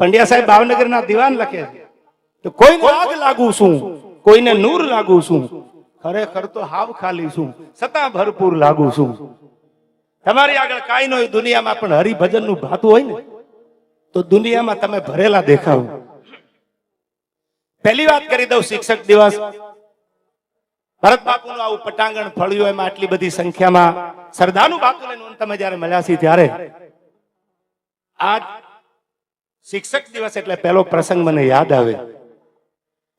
પંડ્યા સાહેબ ભાવનગરના દિવાન લખે તો કોઈને આગ લાગુ છું કોઈને નૂર લાગુ છું ખરેખર તો હાવ ખાલી છું છતાં ભરપૂર લાગુ છું. તમારી આગળ કાંઈ ન દુનિયામાં પણ હરિભજનનું ભાતું હોય ને તો દુનિયામાં તમે ભરેલા દેખાવ. પહેલી વાત કરી દઉં શિક્ષક દિવસ. ભરત બાપુનું આવું પટાંગણ ફળ્યું એમાં આટલી બધી સંખ્યામાં. સરદારનું બાપુ તમે જયારે મળ્યા છીએ ત્યારે. આજ શિક્ષક દિવસ એટલે પહેલો પ્રસંગ મને યાદ આવે.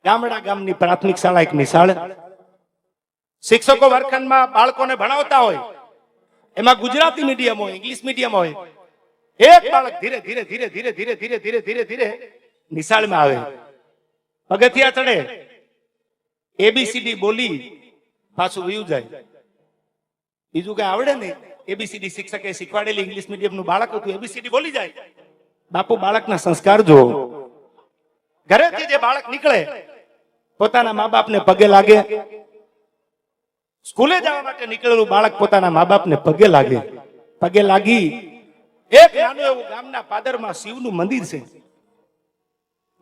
ગામડા ગામની પ્રાથમિક શાળા એક નિશાળ શિક્ષકો વર્ગખંડમાં બાળકોને ભણાવતા હોય. એમાં ગુજરાતી મીડિયમ હોય ઇંગ્લિશ મીડિયમ હોય. એક બાળક ધીરે ધીરે ધીરે ધીરે ધીરે ધીરે ધીરે ધીરે ધીરે નિશાળમાં આવે. પગથિયા ચડે. એબીસીડી બોલી પાછું વયું જાય. બીજું કઈ આવડે નહીં. એબીસીડી શિક્ષકે શીખવાડેલી ઇંગ્લિશ મીડિયમનું બાળક હતું એબીસીડી બોલી જાય. બાપુ બાળકના સંસ્કાર જો ઘરેથી જે બાળક નીકળે, પોતાના મા બાપને પગે લાગે. સ્કૂલે જવા માટે નીકળેલું બાળક પોતાના મા બાપને પગે લાગે. પગે લાગી. એક નાનું એવું ગામના પાદરમાં શિવનું મંદિર છે.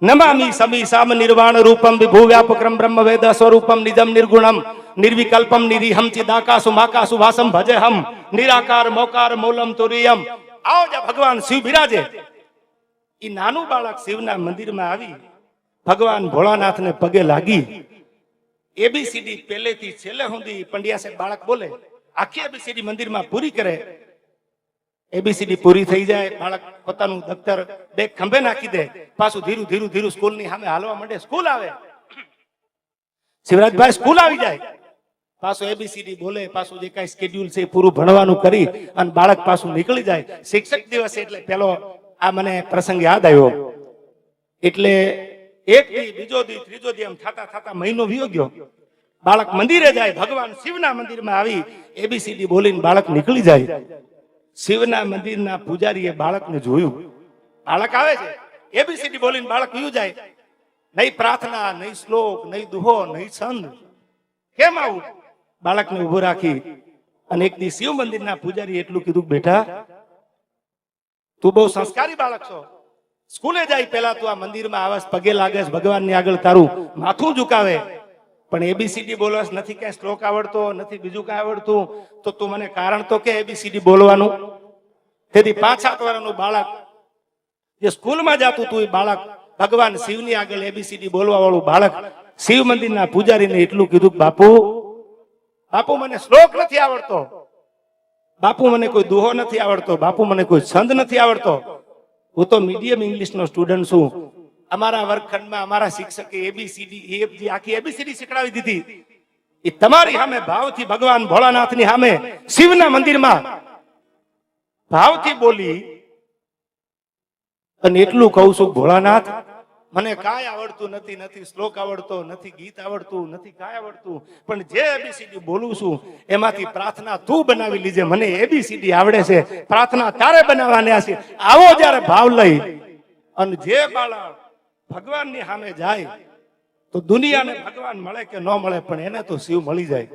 નમામી સમી સામ નિર્વાણ રૂપમ વિભુ વ્યાપક્રમ બ્રહ્મ વેદ સ્વરૂપમ નિજમ નિર્ગુણમ નિર્વિકલ્પમ નિરીહમ ચિદાકાશુ માકાશુ વાસમ ભજેહમ નિરાકાર મોકાર મોલમ તુરિયમ. આવો જે ભગવાન શિવ બિરાજે. ઈ નાનું બાળક શિવના મંદિરમાં આવી, ભગવાન ભોળાનાથને પગે લાગી. એબીસીડી પહેલેથી છેલ્લે સુધી પંડ્યા સાહેબ બાળક બોલે, આખી એબીસીડી મંદિરમાં પૂરી કરે. એબીસીડી પૂરી થઈ જાય, બાળક પોતાનું દફતર બે ખંભે નાખી દે, પાછું ધીરું ધીરું ધીરું સ્કૂલની સામે હાલવા માંડે, સ્કૂલ આવે. શિવરાજભાઈ સ્કૂલ આવી જાય. પાછું એબીસીડી બોલે, પાછું જે કઈ સ્કેડ્યુલ છે એ પૂરું ભણવાનું કરી અને બાળક પાછું નીકળી જાય. શિક્ષક દિવસ એટલે પેલો આ મને પ્રસંગ યાદ આવ્યો. એટલે એક દી, બીજો દી, ત્રીજો દી એમ થતા થતા મહિનો વિયો બાળક મંદિરે જાય, ભગવાન શિવના મંદિરમાં આવી એબીસીડી બોલીને બાળક નીકળી જાય. શિવના મંદિરના પૂજારીએ બાળકને જોયું. બાળક આવે છે. એબીસીડી બોલીને બાળક વિયું જાય. નહીં પ્રાર્થના, નહીં શ્લોક, નહીં દુહો, નહીં છંદ. કેમ આવું? બાળકને ઊભો રાખી અને એક દી શિવ મંદિરના પૂજારી એટલું કીધું બેટા તું બહુ સંસ્કારી બાળક છો. સ્કૂલે જાય પેલા તું આ મંદિરમાં આવાસ પગે લાગેસ ભગવાનની આગળ તારું માથું ઝુકાવે. પણ એબીસીડી બોલવાસ નથી ક્યાંય શ્લોક આવડતો નથી બીજું કઈ આવડતું. તો તું મને કારણ તો કે એબીસીડી બોલવાનું? તેથી પાંચ સાત વર્ષનું બાળક જે સ્કૂલમાં જતું તું એ બાળક ભગવાન શિવની આગળ એબીસીડી બોલવા વાળું બાળક શિવ મંદિરના પૂજારીને એટલું કીધું બાપુ બાપુ મને શ્લોક નથી આવડતો. બાપુ મને કોઈ દુહો નથી આવડતો, બાપુ મને કોઈ છંદ નથી આવડતો. હું તો મીડિયમ ઇંગ્લિશ નો સ્ટુડન્ટ છું. અમારા વર્ગખંડમાં અમારા શિક્ષકે A B C D F G આખી એબીસીડી શીખડાવી દીધી. એ તમારી સામે ભાવથી ભગવાન ભોળાનાથની સામે શિવના મંદિરમાં ભાવથી બોલી અને એટલું કહું છું ભોળાનાથ મને કાંઈ આવડતું નથી નથી શ્લોક આવડતો, નથી ગીત આવડતું, નથી કાંઈ આવડતું. પણ જે એબીસીડી બોલું છું, એમાંથી પ્રાર્થના તું બનાવી લીજે. મને એબીસીડી આવડે છે. પ્રાર્થના તારે બનાવવાની છે. આવો જ્યારે ભાવ લઈ અને જે બાળક ભગવાનની સામે જાય, તો દુનિયાને ભગવાન મળે કે ન મળે, પણ એને તો શિવ મળી જાય.